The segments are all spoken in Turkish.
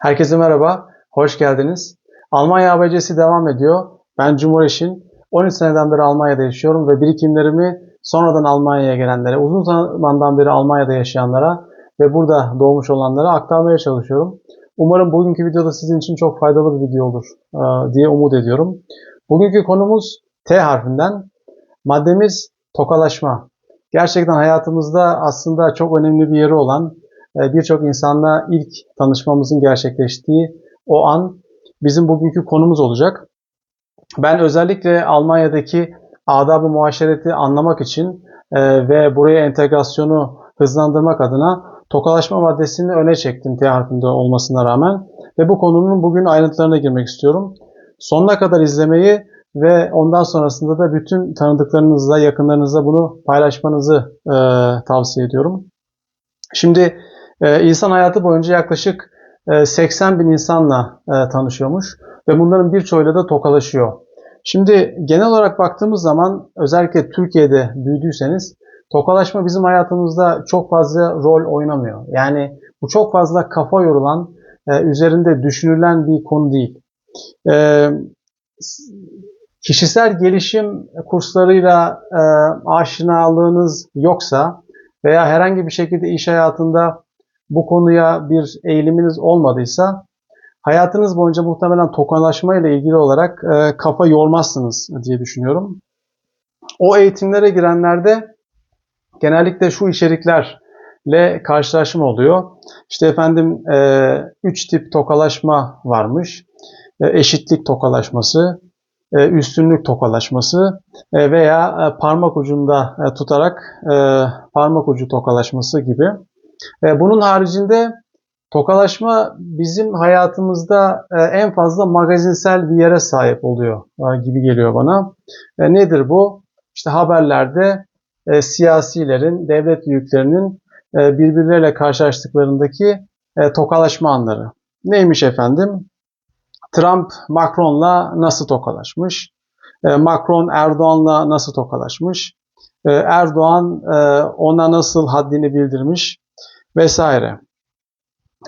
Herkese merhaba, hoş geldiniz. Almanya ABC'si devam ediyor. Ben Cumhur Eşin. 13 seneden beri Almanya'da yaşıyorum ve birikimlerimi sonradan Almanya'ya gelenlere, uzun zamandan beri Almanya'da yaşayanlara ve burada doğmuş olanlara aktarmaya çalışıyorum. Umarım bugünkü videoda sizin için çok faydalı bir video olur e, diye umut ediyorum. Bugünkü konumuz T harfinden. Maddemiz tokalaşma. Gerçekten hayatımızda aslında çok önemli bir yeri olan birçok insanla ilk tanışmamızın gerçekleştiği o an bizim bugünkü konumuz olacak. Ben özellikle Almanya'daki adab-ı muaşereti anlamak için e, ve buraya entegrasyonu hızlandırmak adına tokalaşma maddesini öne çektim T harfinde olmasına rağmen ve bu konunun bugün ayrıntılarına girmek istiyorum. Sonuna kadar izlemeyi ve ondan sonrasında da bütün tanıdıklarınızla, yakınlarınızla bunu paylaşmanızı e, tavsiye ediyorum. Şimdi e, insan hayatı boyunca yaklaşık e, 80 bin insanla e, tanışıyormuş ve bunların birçoğuyla da tokalaşıyor. Şimdi genel olarak baktığımız zaman özellikle Türkiye'de büyüdüyseniz tokalaşma bizim hayatımızda çok fazla rol oynamıyor. Yani bu çok fazla kafa yorulan, e, üzerinde düşünülen bir konu değil. E, kişisel gelişim kurslarıyla e, aşinalığınız yoksa veya herhangi bir şekilde iş hayatında bu konuya bir eğiliminiz olmadıysa hayatınız boyunca muhtemelen tokalaşma ile ilgili olarak e, kafa yormazsınız diye düşünüyorum. O eğitimlere girenlerde genellikle şu içeriklerle karşılaşma oluyor. İşte efendim e, üç tip tokalaşma varmış. E, eşitlik tokalaşması, e, üstünlük tokalaşması e, veya e, parmak ucunda e, tutarak e, parmak ucu tokalaşması gibi. E, bunun haricinde tokalaşma bizim hayatımızda e, en fazla magazinsel bir yere sahip oluyor e, gibi geliyor bana. Nedir bu? İşte haberlerde siyasilerin, devlet büyüklerinin birbirleriyle karşılaştıklarındaki tokalaşma anları. Neymiş efendim? Trump Macron'la nasıl tokalaşmış? Macron Erdoğan'la nasıl tokalaşmış? Erdoğan ona nasıl haddini bildirmiş? Vesaire.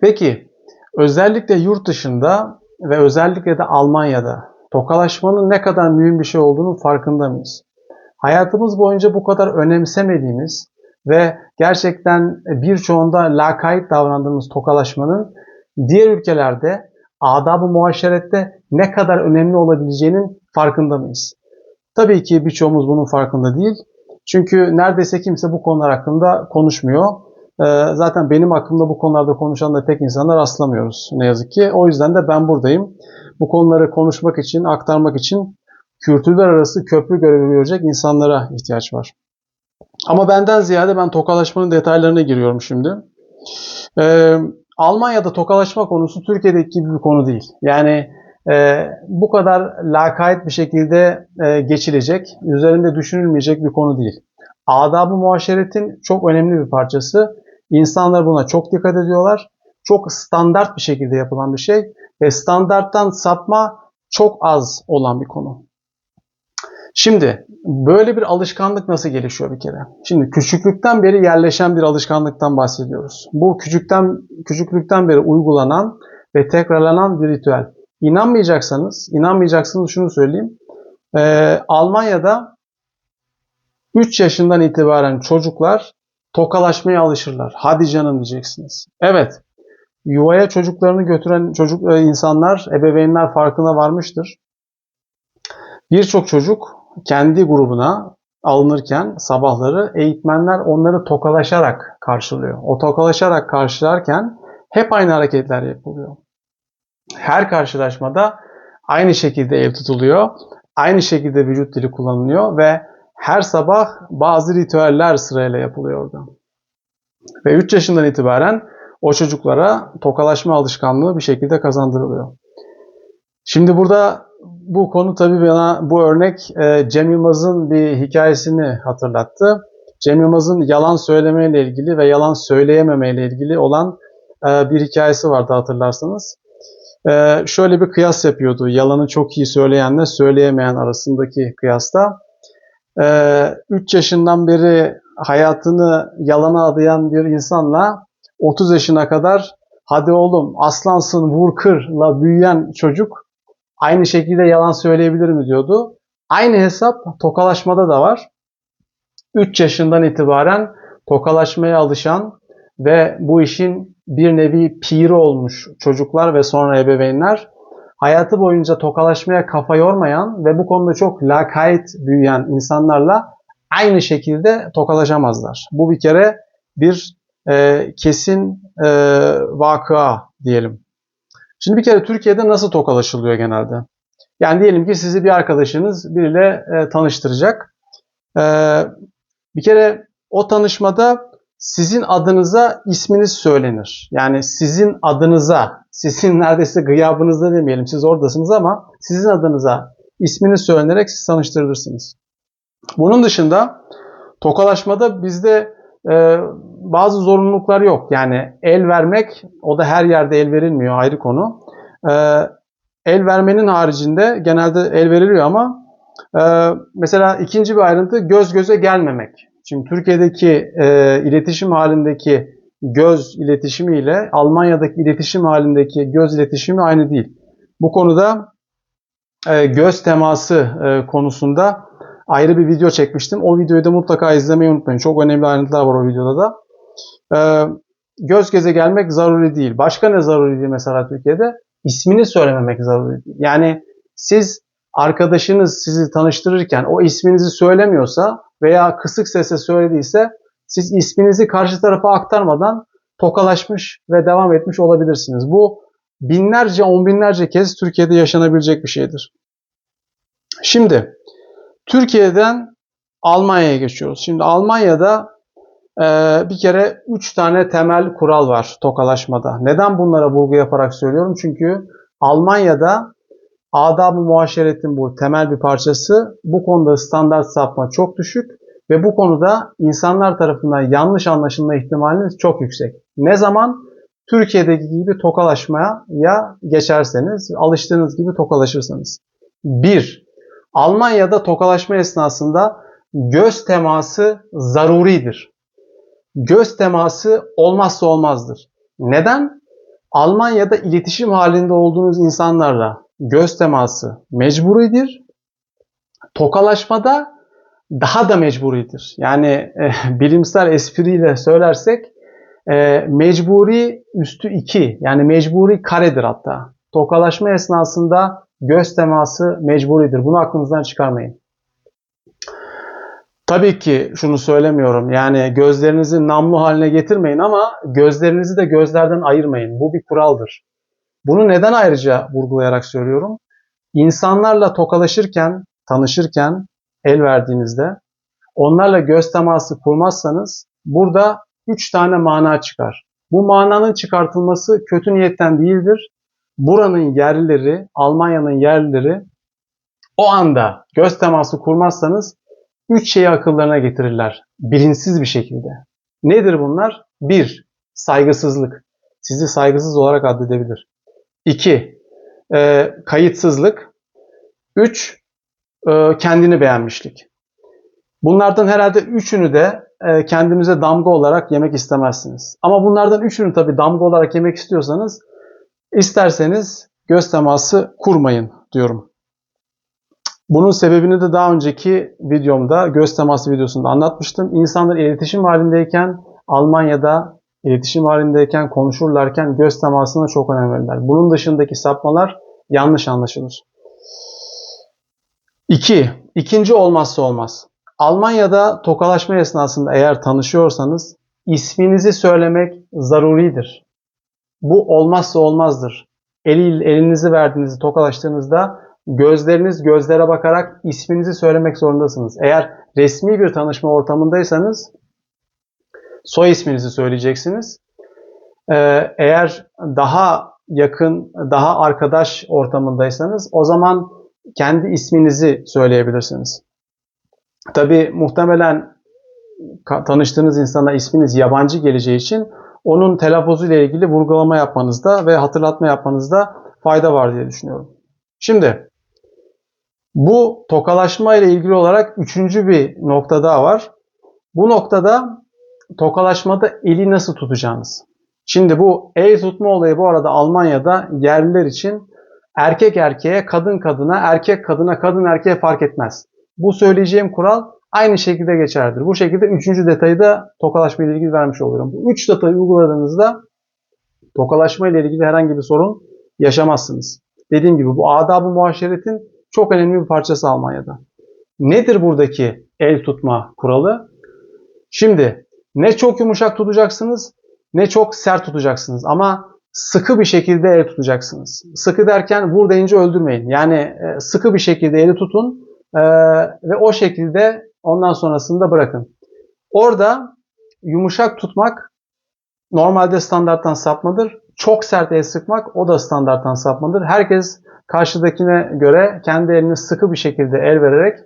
Peki özellikle yurt dışında ve özellikle de Almanya'da tokalaşmanın ne kadar mühim bir şey olduğunu farkında mıyız? Hayatımız boyunca bu kadar önemsemediğimiz ve gerçekten birçoğunda lakayt davrandığımız tokalaşmanın diğer ülkelerde adab-ı muaşerette ne kadar önemli olabileceğinin farkında mıyız? Tabii ki birçoğumuz bunun farkında değil. Çünkü neredeyse kimse bu konular hakkında konuşmuyor. Ee, zaten benim hakkımda bu konularda konuşan da pek insana rastlamıyoruz ne yazık ki. O yüzden de ben buradayım. Bu konuları konuşmak için, aktarmak için kültürler arası köprü görevi görecek insanlara ihtiyaç var. Ama benden ziyade ben tokalaşmanın detaylarına giriyorum şimdi. Ee, Almanya'da tokalaşma konusu Türkiye'deki gibi bir konu değil. Yani e, bu kadar lakayt bir şekilde e, geçilecek, üzerinde düşünülmeyecek bir konu değil. Adab-ı muaşeretin çok önemli bir parçası. İnsanlar buna çok dikkat ediyorlar. Çok standart bir şekilde yapılan bir şey ve standarttan sapma çok az olan bir konu. Şimdi böyle bir alışkanlık nasıl gelişiyor bir kere? Şimdi küçüklükten beri yerleşen bir alışkanlıktan bahsediyoruz. Bu küçükten küçüklükten beri uygulanan ve tekrarlanan bir ritüel. İnanmayacaksanız, inanmayacaksınız şunu söyleyeyim. Ee, Almanya'da 3 yaşından itibaren çocuklar tokalaşmaya alışırlar. Hadi canım diyeceksiniz. Evet, yuvaya çocuklarını götüren çocuk e, insanlar, ebeveynler farkına varmıştır. Birçok çocuk kendi grubuna alınırken sabahları eğitmenler onları tokalaşarak karşılıyor. O tokalaşarak karşılarken hep aynı hareketler yapılıyor. Her karşılaşmada aynı şekilde el tutuluyor, aynı şekilde vücut dili kullanılıyor ve her sabah bazı ritüeller sırayla yapılıyor orada. Ve 3 yaşından itibaren o çocuklara tokalaşma alışkanlığı bir şekilde kazandırılıyor. Şimdi burada bu konu tabii bana bu örnek e, Cem Yılmaz'ın bir hikayesini hatırlattı. Cem Yılmaz'ın yalan söylemeyle ilgili ve yalan söyleyememe ilgili olan e, bir hikayesi vardı hatırlarsanız. E, şöyle bir kıyas yapıyordu. Yalanı çok iyi söyleyenle söyleyemeyen arasındaki kıyasta. 3 yaşından beri hayatını yalana adayan bir insanla 30 yaşına kadar hadi oğlum aslansın vur kırla büyüyen çocuk aynı şekilde yalan söyleyebilir mi diyordu. Aynı hesap tokalaşmada da var. 3 yaşından itibaren tokalaşmaya alışan ve bu işin bir nevi piri olmuş çocuklar ve sonra ebeveynler hayatı boyunca tokalaşmaya kafa yormayan ve bu konuda çok lakayt büyüyen insanlarla aynı şekilde tokalaşamazlar. Bu bir kere bir e, kesin e, vakıa diyelim. Şimdi bir kere Türkiye'de nasıl tokalaşılıyor genelde? Yani diyelim ki sizi bir arkadaşınız biriyle e, tanıştıracak. E, bir kere o tanışmada sizin adınıza isminiz söylenir. Yani sizin adınıza, sizin neredeyse gıyabınızda demeyelim, siz oradasınız ama sizin adınıza isminiz söylenerek siz tanıştırılırsınız. Bunun dışında tokalaşmada bizde e, bazı zorunluluklar yok. Yani el vermek, o da her yerde el verilmiyor ayrı konu. E, el vermenin haricinde genelde el veriliyor ama e, mesela ikinci bir ayrıntı göz göze gelmemek. Şimdi Türkiye'deki e, iletişim halindeki göz iletişimi ile Almanya'daki iletişim halindeki göz iletişimi aynı değil. Bu konuda e, göz teması e, konusunda ayrı bir video çekmiştim. O videoyu da mutlaka izlemeyi unutmayın. Çok önemli ayrıntılar var o videoda da. E, göz göze gelmek zaruri değil. Başka ne zaruri değil mesela Türkiye'de? İsmini söylememek zaruri değil. Yani siz arkadaşınız sizi tanıştırırken o isminizi söylemiyorsa veya kısık sesle söylediyse siz isminizi karşı tarafa aktarmadan tokalaşmış ve devam etmiş olabilirsiniz. Bu binlerce, on binlerce kez Türkiye'de yaşanabilecek bir şeydir. Şimdi Türkiye'den Almanya'ya geçiyoruz. Şimdi Almanya'da e, bir kere üç tane temel kural var tokalaşmada. Neden bunlara vurgu yaparak söylüyorum? Çünkü Almanya'da adab-ı muaşeretin bu temel bir parçası. Bu konuda standart sapma çok düşük ve bu konuda insanlar tarafından yanlış anlaşılma ihtimaliniz çok yüksek. Ne zaman? Türkiye'deki gibi tokalaşmaya ya geçerseniz, alıştığınız gibi tokalaşırsanız. 1. Almanya'da tokalaşma esnasında göz teması zaruridir. Göz teması olmazsa olmazdır. Neden? Almanya'da iletişim halinde olduğunuz insanlarla göz teması mecburidir. Tokalaşmada daha da mecburidir. Yani e, bilimsel espriyle söylersek e, mecburi üstü 2 yani mecburi karedir hatta. Tokalaşma esnasında göz teması mecburidir. Bunu aklınızdan çıkarmayın. Tabii ki şunu söylemiyorum. Yani gözlerinizi namlu haline getirmeyin ama gözlerinizi de gözlerden ayırmayın. Bu bir kuraldır. Bunu neden ayrıca vurgulayarak söylüyorum? İnsanlarla tokalaşırken, tanışırken, el verdiğinizde onlarla göz teması kurmazsanız burada üç tane mana çıkar. Bu mananın çıkartılması kötü niyetten değildir. Buranın yerlileri, Almanya'nın yerlileri o anda göz teması kurmazsanız üç şeyi akıllarına getirirler. Bilinçsiz bir şekilde. Nedir bunlar? Bir, saygısızlık. Sizi saygısız olarak addedebilir. İki, e, kayıtsızlık. Üç, kendini beğenmişlik. Bunlardan herhalde üçünü de e, kendinize damga olarak yemek istemezsiniz. Ama bunlardan üçünü tabii damga olarak yemek istiyorsanız isterseniz göz teması kurmayın diyorum. Bunun sebebini de daha önceki videomda göz teması videosunda anlatmıştım. İnsanlar iletişim halindeyken Almanya'da iletişim halindeyken konuşurlarken göz temasına çok önem verirler. Bunun dışındaki sapmalar yanlış anlaşılır. İki, ikinci olmazsa olmaz. Almanya'da tokalaşma esnasında eğer tanışıyorsanız isminizi söylemek zaruridir. Bu olmazsa olmazdır. El, elinizi verdiğinizde tokalaştığınızda gözleriniz gözlere bakarak isminizi söylemek zorundasınız. Eğer resmi bir tanışma ortamındaysanız soy isminizi söyleyeceksiniz. Ee, eğer daha yakın, daha arkadaş ortamındaysanız o zaman kendi isminizi söyleyebilirsiniz. Tabi muhtemelen tanıştığınız insana isminiz yabancı geleceği için onun telaffuzu ile ilgili vurgulama yapmanızda ve hatırlatma yapmanızda fayda var diye düşünüyorum. Şimdi bu tokalaşma ile ilgili olarak üçüncü bir nokta daha var. Bu noktada tokalaşmada eli nasıl tutacağınız. Şimdi bu el tutma olayı bu arada Almanya'da yerliler için erkek erkeğe, kadın kadına, erkek kadına, kadın erkeğe fark etmez. Bu söyleyeceğim kural aynı şekilde geçerlidir. Bu şekilde üçüncü detayı da tokalaşma ile ilgili vermiş oluyorum. Bu üç detayı uyguladığınızda tokalaşma ile ilgili herhangi bir sorun yaşamazsınız. Dediğim gibi bu adab-ı muaşeretin çok önemli bir parçası Almanya'da. Nedir buradaki el tutma kuralı? Şimdi ne çok yumuşak tutacaksınız ne çok sert tutacaksınız ama sıkı bir şekilde el tutacaksınız. Sıkı derken vur deyince öldürmeyin. Yani e, sıkı bir şekilde eli tutun e, ve o şekilde ondan sonrasında bırakın. Orada yumuşak tutmak normalde standarttan sapmadır. Çok sert el sıkmak o da standarttan sapmadır. Herkes karşıdakine göre kendi elini sıkı bir şekilde el vererek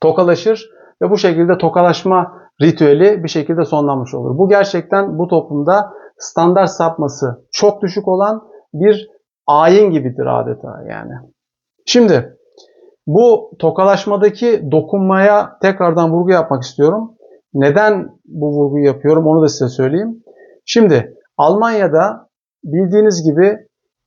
tokalaşır ve bu şekilde tokalaşma ritüeli bir şekilde sonlanmış olur. Bu gerçekten bu toplumda standart sapması çok düşük olan bir ayin gibidir adeta yani. Şimdi bu tokalaşmadaki dokunmaya tekrardan vurgu yapmak istiyorum. Neden bu vurguyu yapıyorum onu da size söyleyeyim. Şimdi Almanya'da bildiğiniz gibi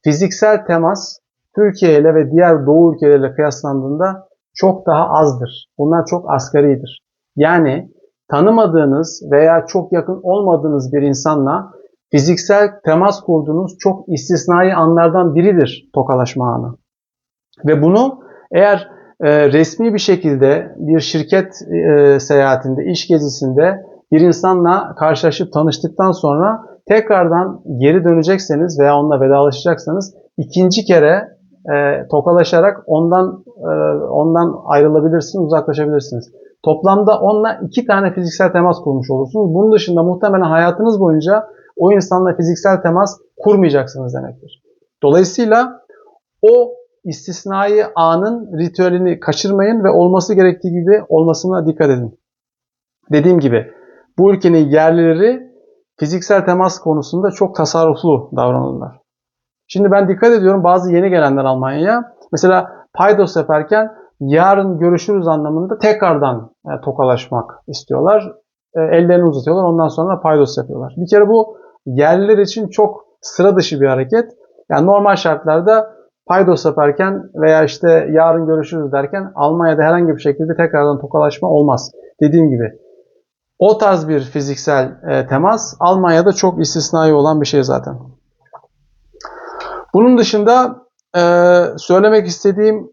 fiziksel temas Türkiye ile ve diğer doğu ülkeleriyle kıyaslandığında çok daha azdır. Bunlar çok asgaridir. Yani tanımadığınız veya çok yakın olmadığınız bir insanla fiziksel temas kurduğunuz çok istisnai anlardan biridir tokalaşma anı. Ve bunu eğer e, resmi bir şekilde bir şirket e, seyahatinde, iş gezisinde bir insanla karşılaşıp tanıştıktan sonra tekrardan geri dönecekseniz veya onunla vedalaşacaksanız ikinci kere e, tokalaşarak ondan e, ondan ayrılabilirsiniz, uzaklaşabilirsiniz. Toplamda onunla iki tane fiziksel temas kurmuş olursunuz. Bunun dışında muhtemelen hayatınız boyunca o insanla fiziksel temas kurmayacaksınız demektir. Dolayısıyla o istisnai anın ritüelini kaçırmayın ve olması gerektiği gibi olmasına dikkat edin. Dediğim gibi bu ülkenin yerlileri fiziksel temas konusunda çok tasarruflu davranırlar. Şimdi ben dikkat ediyorum bazı yeni gelenler Almanya'ya. Mesela paydos yaparken yarın görüşürüz anlamında tekrardan e, tokalaşmak istiyorlar. E, ellerini uzatıyorlar ondan sonra paydos yapıyorlar. Bir kere bu yerliler için çok sıra dışı bir hareket. Yani normal şartlarda paydos yaparken veya işte yarın görüşürüz derken Almanya'da herhangi bir şekilde tekrardan tokalaşma olmaz. Dediğim gibi o tarz bir fiziksel e, temas Almanya'da çok istisnai olan bir şey zaten. Bunun dışında e, söylemek istediğim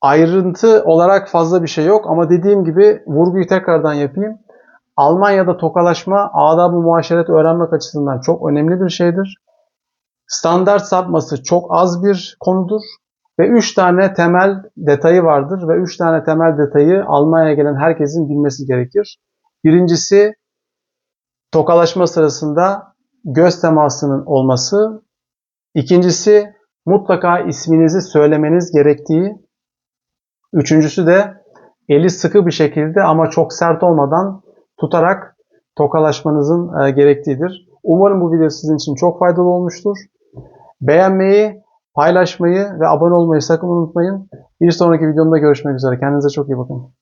ayrıntı olarak fazla bir şey yok ama dediğim gibi vurguyu tekrardan yapayım. Almanya'da tokalaşma adab-ı muaşeret öğrenmek açısından çok önemli bir şeydir. Standart sapması çok az bir konudur ve 3 tane temel detayı vardır ve 3 tane temel detayı Almanya'ya gelen herkesin bilmesi gerekir. Birincisi tokalaşma sırasında göz temasının olması. İkincisi mutlaka isminizi söylemeniz gerektiği. Üçüncüsü de eli sıkı bir şekilde ama çok sert olmadan tutarak tokalaşmanızın e, gerektiğidir. Umarım bu video sizin için çok faydalı olmuştur. Beğenmeyi, paylaşmayı ve abone olmayı sakın unutmayın. Bir sonraki videomda görüşmek üzere. Kendinize çok iyi bakın.